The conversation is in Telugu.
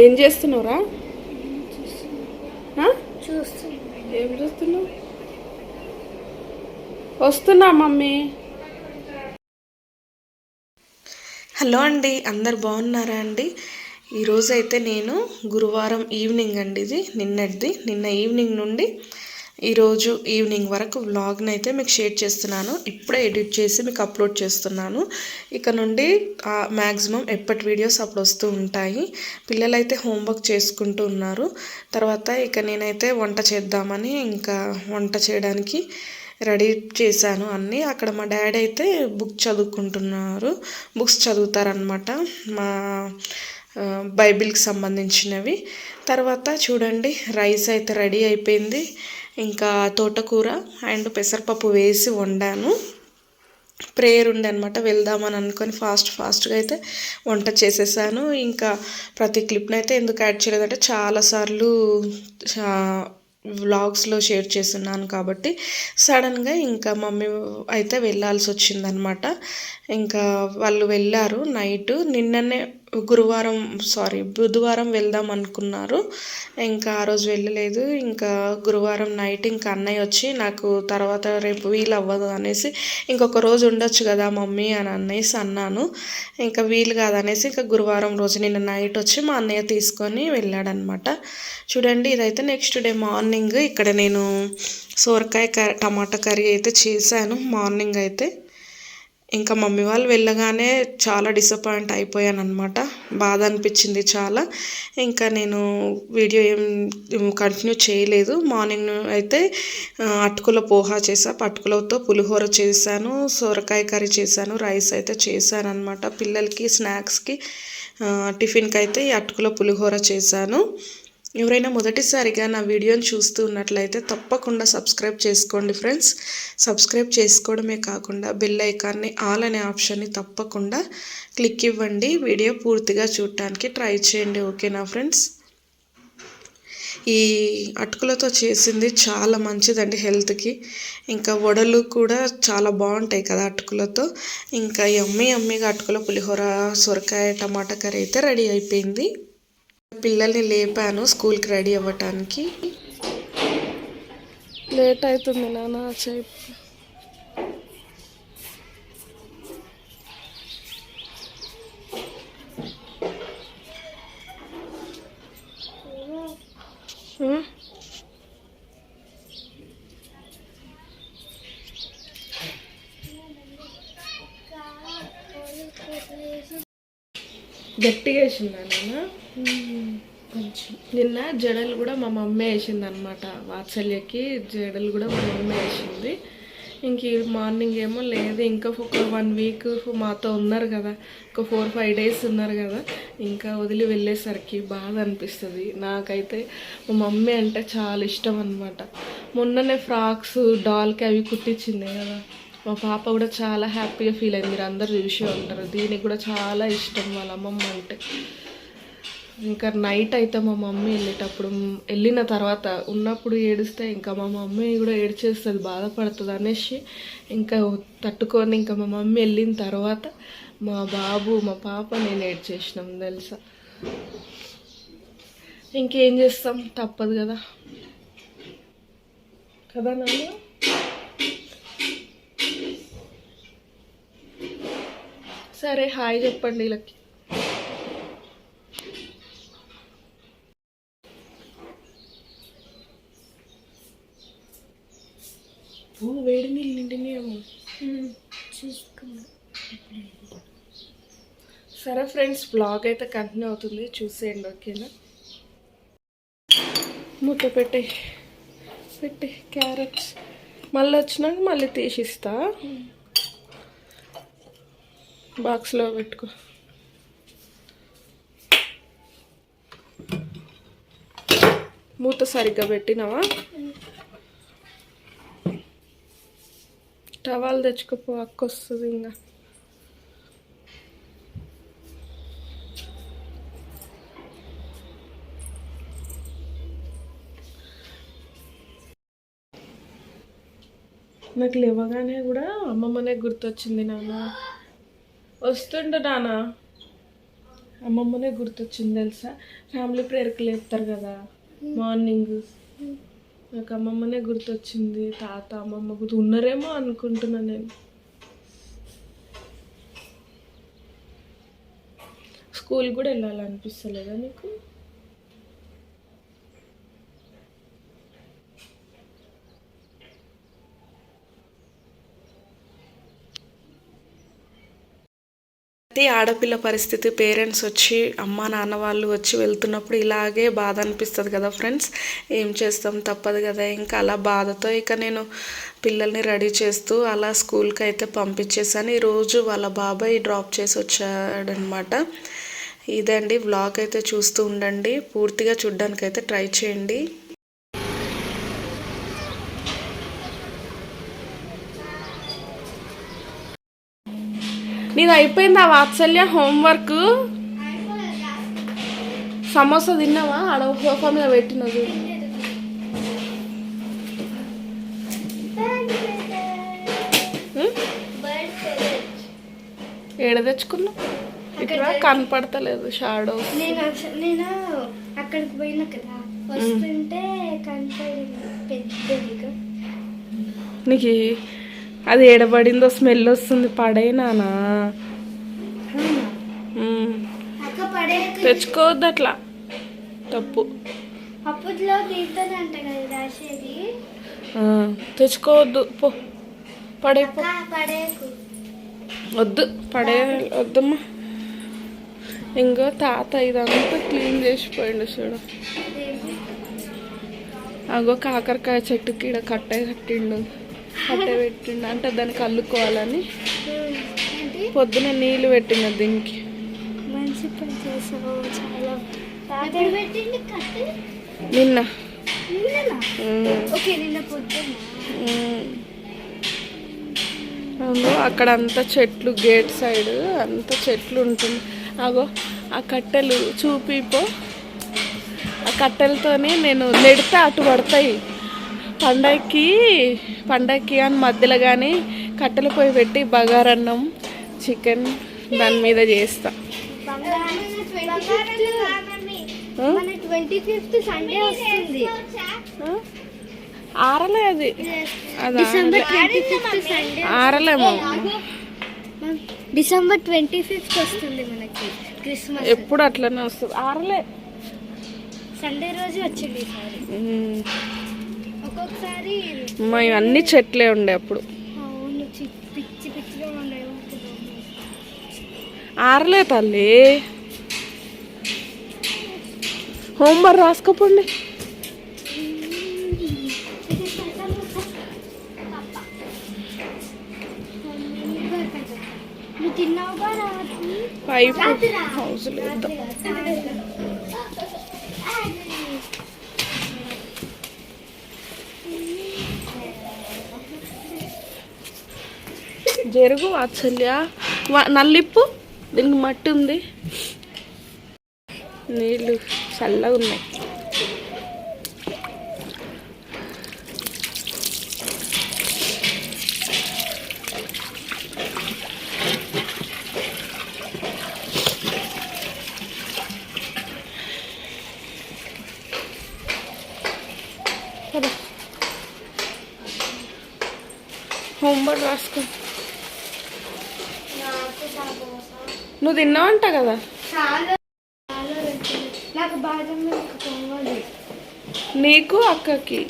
ఏం చేస్తున్నావురా? ఏం చూస్తున్నావు? వస్తున్నా మమ్మీ. హలో అండి అందరు బాగున్నారా అండి? ఈరోజు అయితే నేను గురువారం ఈవినింగ్ అండి ఇది. నిన్నటిది. నిన్న ఈవినింగ్ నుండి ఈరోజు ఈవినింగ్ వరకు వ్లాగ్ని అయితే మీకు షేర్ చేస్తున్నాను. ఇప్పుడే ఎడిట్ చేసి మీకు అప్లోడ్ చేస్తున్నాను. ఇక నుండి మ్యాక్సిమం ఎప్పటి వీడియోస్ అప్పుడు వస్తూ ఉంటాయి. పిల్లలైతే హోంవర్క్ చేసుకుంటూ ఉన్నారు. తర్వాత ఇక నేనైతే వంట చేద్దామని ఇంకా వంట చేయడానికి రెడీ చేశాను అన్నీ. అక్కడ మా డాడీ అయితే బుక్ చదువుకుంటున్నారు. బుక్స్ చదువుతారనమాట మా బైబిల్కి సంబంధించినవి. తర్వాత చూడండి రైస్ అయితే రెడీ అయిపోయింది. ఇంకా తోటకూర అండ్ పెసరపప్పు వేసి వండాను. ప్రేయర్ ఉండే అనమాట వెళ్దామని అనుకొని ఫాస్ట్ ఫాస్ట్గా అయితే వంట చేసేసాను. ఇంకా ప్రతి క్లిప్ని అయితే ఎందుకు యాడ్ చేయలేదంటే చాలాసార్లు వ్లాగ్స్లో షేర్ చేస్తున్నాను కాబట్టి సడన్గా ఇంకా మమ్మీ అయితే వెళ్ళాల్సి వచ్చిందనమాట ఇంకా వాళ్ళు వెళ్ళారు నైట్. నిన్ననే గురువారం సారీ బుధవారం వెళ్దాం అనుకున్నారు. ఇంకా ఆ రోజు వెళ్ళలేదు. ఇంకా గురువారం నైట్ ఇంకా అన్నయ్య వచ్చి నాకు తర్వాత రేపు వీలు అవ్వదు అనేసి ఇంకొక రోజు ఉండొచ్చు కదా మమ్మీ అని అనేసి అన్నాను. ఇంకా వీలు కాదనేసి ఇంకా గురువారం రోజు నిన్న నైట్ వచ్చి మా అన్నయ్య తీసుకొని వెళ్ళాడనమాట. చూడండి ఇదైతే నెక్స్ట్ డే మార్నింగ్ ఇక్కడ నేను సోరకాయ కర్రీ టమాటా కర్రీ అయితే చేశాను. మార్నింగ్ అయితే ఇంకా మమ్మీ వాళ్ళు వెళ్ళగానే చాలా డిసప్పాయింట్ అయిపోయాను అనమాట బాధ అనిపించింది చాలా. ఇంకా నేను వీడియో ఏం కంటిన్యూ చేయలేదు. మార్నింగ్ అయితే అటుకుల పోహా చేసా అటుకులతో పులిహోర చేశాను సొరకాయ కర్రీ చేశాను రైస్ అయితే చేశాను అనమాట పిల్లలకి స్నాక్స్కి టిఫిన్కి అయితే ఈ అటుకుల పులిహోర చేశాను. ఎవరైనా మొదటిసారిగా నా వీడియోని చూస్తూ ఉన్నట్లయితే తప్పకుండా సబ్స్క్రైబ్ చేసుకోండి ఫ్రెండ్స్. సబ్స్క్రైబ్ చేసుకోవడమే కాకుండా బెల్ ఐకాన్ని ఆల్ అనే ఆప్షన్ని తప్పకుండా క్లిక్ ఇవ్వండి. వీడియో పూర్తిగా చూడటానికి ట్రై చేయండి. ఓకేనా ఫ్రెండ్స్? ఈ అటుకులతో చేసింది చాలా మంచిదండి హెల్త్కి. ఇంకా వడలు కూడా చాలా బాగుంటాయి కదా అటుకులతో. ఇంకా ఎమ్మె ఎమ్మిగా అటుకుల పులిహోర సొరకాయ టమాటా కర్రీ అయితే రెడీ అయిపోయింది. పిల్లల్ని లేపాను స్కూల్కి రెడీ అవ్వటానికి. లేట్ అవుతుంది నాన్న చేయి ఆ? గట్టిగా వేసిందా నాన్న? కొంచెం. నిన్న జడలు కూడా మా మమ్మీ వేసింది అనమాట వాత్సల్యకి జడలు కూడా మా మమ్మీ వేసింది. ఇంక మార్నింగ్ ఏమో లేదు. ఇంకా ఒక వన్ వీక్ మాతో ఉన్నారు కదా. ఒక ఫోర్ ఫైవ్ డేస్ ఉన్నారు కదా. ఇంకా వదిలి వెళ్ళేసరికి బాధ అనిపిస్తుంది. నాకైతే మా మమ్మీ అంటే చాలా ఇష్టం అనమాట మొన్ననే ఫ్రాక్స్ డాల్కి అవి కుట్టించింది కదా. మా పాప కూడా చాలా హ్యాపీగా ఫీల్ అయింది. మీరు అందరు చూసే ఉంటారు. దీనికి కూడా చాలా ఇష్టం వాళ్ళ అమ్మమ్మ అంటే. ఇంకా నైట్ అయితే మా మమ్మీ వెళ్ళేటప్పుడు వెళ్ళిన తర్వాత ఉన్నప్పుడు ఏడిస్తే ఇంకా మా మమ్మీ కూడా ఏడ్చేస్తుంది బాధపడుతుంది అనేసి ఇంకా తట్టుకొని ఇంకా మా మమ్మీ వెళ్ళిన తర్వాత మా బాబు మా పాప నేను ఏడ్చేసినాం తెలుసా. ఇంకేం చేస్తాం? తప్పదు కదా. కదా నాన్న? సరే హాయ్ చెప్పండి వీళ్ళకి ఓ వేడి నీళ్ళు నిండినాయేమో. చూసుకున్నా సరే ఫ్రెండ్స్ బ్లాగ్ అయితే కంటిన్యూ అవుతుంది. చూసేయండి ఓకేనా? మూత పెట్టే పెట్టే క్యారెట్స్. మళ్ళీ వచ్చినాక మళ్ళీ తీసిస్తా. బాక్స్లో పెట్టుకో. మూత సరిగ్గా పెట్టినావా? టవాల్ తెచ్చుకోపో అక్క వస్తుంది ఇంకా. నాకు లేవగానే కూడా అమ్మమ్మనే గుర్తొచ్చింది నాన్న. వస్తుండు నాన్న అమ్మమ్మనే గుర్తొచ్చింది తెలుసా? ఫ్యామిలీ ప్రేయర్కి లేపుతారు కదా మార్నింగ్. నాకు అమ్మమ్మనే గుర్తొచ్చింది తాత అమ్మమ్మ గుర్తు ఉన్నారేమో అనుకుంటున్నా నేను. స్కూల్ కూడా వెళ్ళాలనిపిస్తలేదా నీకు? ప్రతి ఆడపిల్ల పరిస్థితి పేరెంట్స్ వచ్చి అమ్మ నాన్న వాళ్ళు వచ్చి వెళ్తున్నప్పుడు ఇలాగే బాధ అనిపిస్తుంది కదా ఫ్రెండ్స్. ఏం చేస్తాం? తప్పదు కదా. ఇంకా అలా బాధతో ఇక నేను పిల్లల్ని రెడీ చేస్తూ అలా స్కూల్కి అయితే పంపించేసాను ఈరోజు వాళ్ళ బాబాయ్ డ్రాప్ చేసి వచ్చాడనమాట ఇదండి. వ్లాగ్ అయితే చూస్తూ ఉండండి. పూర్తిగా చూడ్డానికైతే ట్రై చేయండి. నీది అయిపోయింది ఆ వాత్సల్య? హోంవర్క్? సమోసా తిన్నావా? ఆడ సోఫా మీద పెట్టినది? ఏడ తెచ్చుకున్నావు? ఇక్కడ కనపడతలేదు షాడో. నేను అక్కడికి పోయినా కదా వస్తుంటే కనపడింది. నీకు అది ఏడబడిందో స్మెల్ వస్తుంది పడేనానా తెచ్చుకోవద్దు అట్లా. తప్పు. తెచ్చుకోవద్దు పో. పడే పో. అక్క పడేకు వద్దు పడే వద్దమ్మా. ఇంకో తాత ఇదంతా క్లీన్ చేసిపోయిండు చూడు. అగో కాకరకాయ చెట్టుకి ఇక్కడ కట్టే కట్టిండు. కట్టే పెట్టిండు. అంటే దానికి అల్లుకోవాలని ఏంటి? పొద్దున నీళ్ళు పెట్టిన దీనికి. నిన్న. అక్కడ అంతా చెట్లు గేట్ సైడ్ అంత చెట్లు ఉంటుంది. అగో ఆ కట్టెలు చూపిపో ఆ కట్టెలతోని నేను నెడితే అటు పడతాయి. పండగకి పండగకి అని మధ్యలో కానీ కట్టెల పొయ్యి పెట్టి బగారన్నం చికెన్ దాని మీద చేస్తా? ఆరలే అది. ఆరలేమో. డిసెంబర్ ట్వంటీ ఫిఫ్త్ వస్తుంది మనకి క్రిస్మస్. ఎప్పుడు అట్లనే వస్తుంది. ఆరలే. సండే రోజు వచ్చింది మా అన్ని చెట్లే ఉండే అప్పుడు. ఆరలే తల్లి. హోంవర్క్ రాసుకోపోండి. పైపు హౌస్ లేదు జరుగు వాత్సల్య నల్లిప్పు. దీనికి మట్టి ఉంది. నీళ్ళు చల్లగా ఉన్నాయి. పద. హోంవర్క్ రాసుకో. నువ్వు కదా? బాదం మిల్క్ కావాలి నీకు అక్కకి.